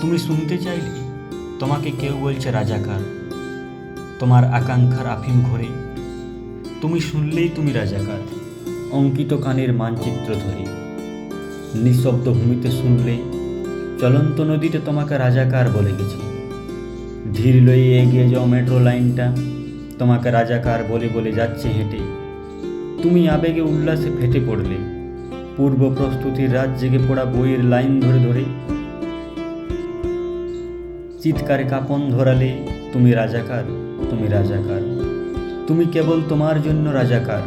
তুমি শুনতে চাইলে তোমাকে কেউ বলছে রাজাকার। তোমার আকাঙ্ক্ষার আফিম ঘরে। তুমি শুনলেই তুমি রাজাকার। অঙ্কিত কানের মানচিত্র ধরে। নিঃশব্দ ভূমিতে শুনলে চলন্ত নদীতে তোমাকে রাজাকার বলে গেছে। ধীর লয়ে এগিয়ে যাও মেট্রো লাইনটা। তোমাকে রাজাকার বলে বলে যাচ্ছে হেঁটে। তুমি আবেগে উল্লাসে ফেটে পড়লে। পূর্ব প্রস্তুতির রাত জেগে পড়া বইয়ের লাইন ধরে ধরে চিৎকারে কাপন ধরালে, তুমি রাজাকার তুমি রাজাকার। তুমি কেবল তোমার জন্য রাজাকার।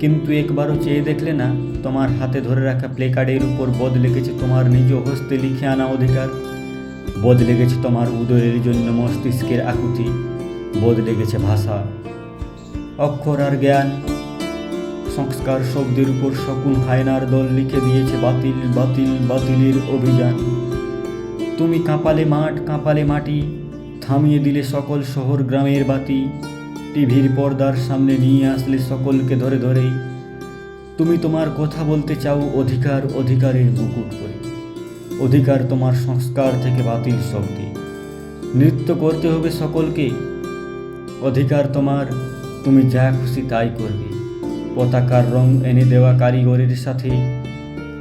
কিন্তু একবারও চেয়ে দেখলে না, তোমার হাতে ধরে রাখা প্লেকার্ডের উপর বদলে গেছে তোমার নিজ হস্তে লিখে আনা অধিকার। বদলে গেছে তোমার উদয়ের জন্য মস্তিষ্কের আকুতি। বদলে গেছে ভাষা, অক্ষর আর জ্ঞান। সংস্কার শব্দের উপর শকুন হায়নার দল লিখে দিয়েছে বাতিল বাতিল, বাতিলের অভিযান। তুমি কাঁপালে মাঠ, কাঁপালে মাটি, থামিয়ে দিলে সকল শহর গ্রামের বাতি, টিভির পর্দার সামনে নিয়ে আসলে সকলকে ধরে ধরে। তুমি তোমার কথা বলতে চাও অধিকার, অধিকারের মুকুট করে অধিকার তোমার সংস্কার থেকে বাতিল শক্তি। নৃত্য করতে হবে সকলকে। অধিকার তোমার, তুমি যা খুশি তাই করবে। পতাকার রং এনে দেওয়া কারিগরের সাথে।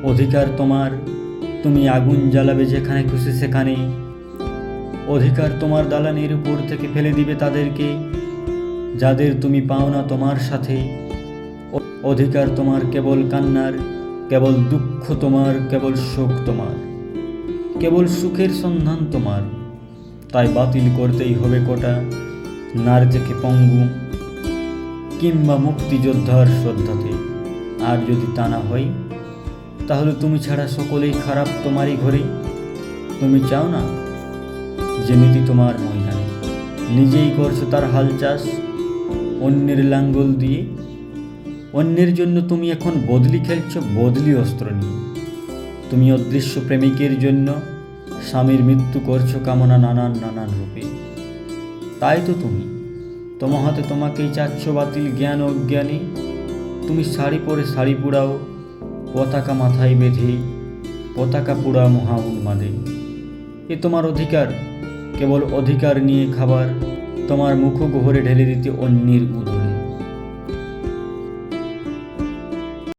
অধিকার তোমার তুমি আগুন জ্বালাবে যেখানে খুশি সেখানে অধিকার তোমার দালানের উপর থেকে ফেলে দিবে তাদেরকে, যাদের তুমি পাও না তোমার সাথে। অধিকার তোমার কেবল কান্নার, কেবল দুঃখ তোমার, কেবল শোক তোমার। কেবল সুখের সন্ধান তোমার। তাই বাতিল করতেই হবে কোটা, নার থেকে পঙ্গু, কিংবা মুক্তিযোদ্ধার শ্রদ্ধাতে। আর যদি তা না হয় তাহলে তুমি ছাড়া সকলেই খারাপ তোমারই ঘরে। তুমি চাও না যে নীতি তোমার ময়দানে নিজেই করছ তার হাল চাষ, অন্যের লাঙ্গল দিয়ে। অন্যের জন্য তুমি এখন বদলি খেলছো, বদলি অস্ত্র নিয়ে। তুমি অদৃশ্য প্রেমিকের জন্য স্বামীর মৃত্যু করছ কামনা নানান নানান রূপে। তাই তো তুমি। তোমার হাতে তোমাকেই চাচ্ছ বাতিল জ্ঞান অজ্ঞানী। তুমি শাড়ি পরে শাড়ি পুড়াও পতাকা মাথায় বেঁধে, পতাকা পুরা মহা উন্মাদে এ তোমার অধিকার, কেবল অধিকার নিয়ে খাবার, তোমার মুখ গোহরে ঢেলে দিতে অন্যের উদর